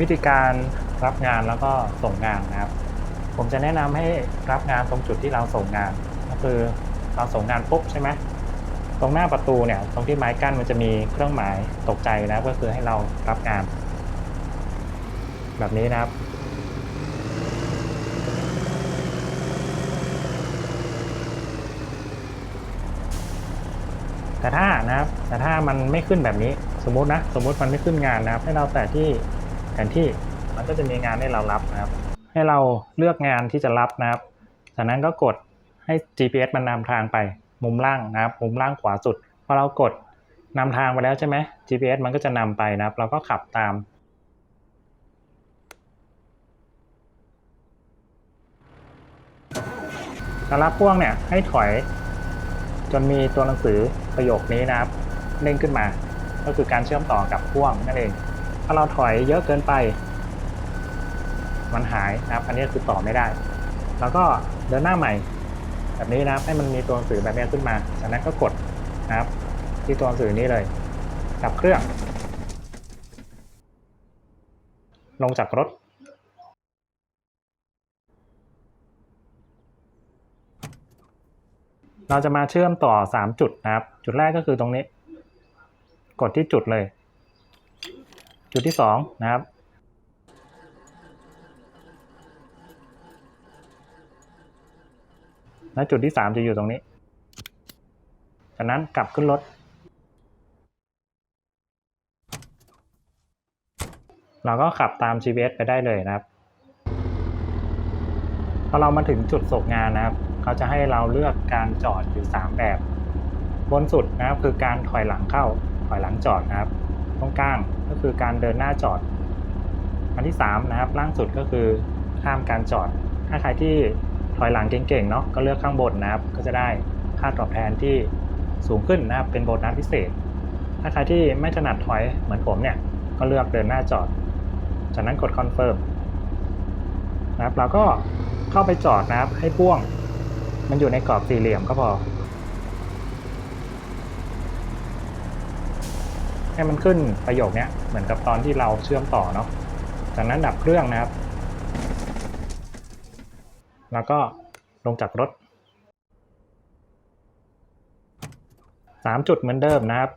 วิธีการรับงานแล้วก็ส่งงานนะครับ ผมจะแนะนำให้รับงานตรงจุดที่เราส่งงาน ก็คือเราส่งงานปุ๊บใช่ไหมตรงหน้าประตูเนี่ยตรงที่ไม้กั้นมันจะมีเครื่องหมายตกใจนะก็คือให้เรารับงาน แบบนี้นะครับ แต่ถ้านะครับแต่ถ้ามันไม่ขึ้นแบบนี้สมมตินะสมมติมันไม่ขึ้นงานนะครับ ให้เราแต่ที่ แผนที่มันก็จะมีงานให้เรารับนะครับ ให้เราเลือกงานที่จะรับนะครับ จากนั้นก็กดให้ GPS มันนำทางไปมุมล่างนะครับ มุมล่างขวาสุดพอเรากดนำทางไปแล้วใช่ไหม GPS มันก็จะนำไปนะครับ เราก็ขับตาม การรับพ่วงเนี่ยให้ถอยจนมีตัวหนังสือประโยคนี้นะครับเด้งขึ้นมา ก็คือการเชื่อมต่อกับพ่วงนั่นเอง ถ้าเราถอยเยอะเกินไป มันหายนะครับ อันนี้คือต่อไม่ได้ แล้วก็เดินหน้าใหม่ แบบนี้นะครับให้มันมีตัวหนังสือแบบนี้ขึ้นมา จากนั้นก็กดนะครับ ที่ตัวหนังสือนี้เลยดับเครื่อง ลงจากรถเราจะมาเชื่อมต่อ 3 จุดนะครับ จุดแรกก็คือตรงนี้ กดที่จุดเลย จุดที่2นะครับ และจุดที่3จะอยู่ตรงนี้ จากนั้นกลับขึ้นรถ เราก็ขับตาม GPS ไปได้เลยนะครับ พอเรามาถึงจุดส่งงานนะครับ เขาจะให้เราเลือกการจอดอยู่ 3 แบบ บนสุดนะครับคือการถอยหลังเข้า ถอยหลังจอดนะครับ ตรงกลางก็คือการเดินหน้าจอด อันที่3นะครับล่างสุดก็คือข้ามการจอด ถ้าใครที่ถอยหลังเก่งๆเนาะก็เลือกข้างบนนะครับ ก็จะได้ค่าตอบแทนที่สูงขึ้นนะครับ เป็นโบนัสพิเศษ ถ้าใครที่ไม่ถนัดถอยเหมือนผมเนี่ยก็เลือกเดินหน้าจอด จากนั้นกดคอนเฟิร์มนะครับเราก็เข้าไปจอดนะครับให้พ่วง มันอยู่ในกรอบสี่เหลี่ยมก็พอ ให้มันขึ้นประโยคเนี้ยเหมือนกับตอนที่เราเชื่อมต่อเนาะจากนั้นดับเครื่องนะครับ แล้วก็ลงจากรถสามจุดเหมือนเดิมนะครับ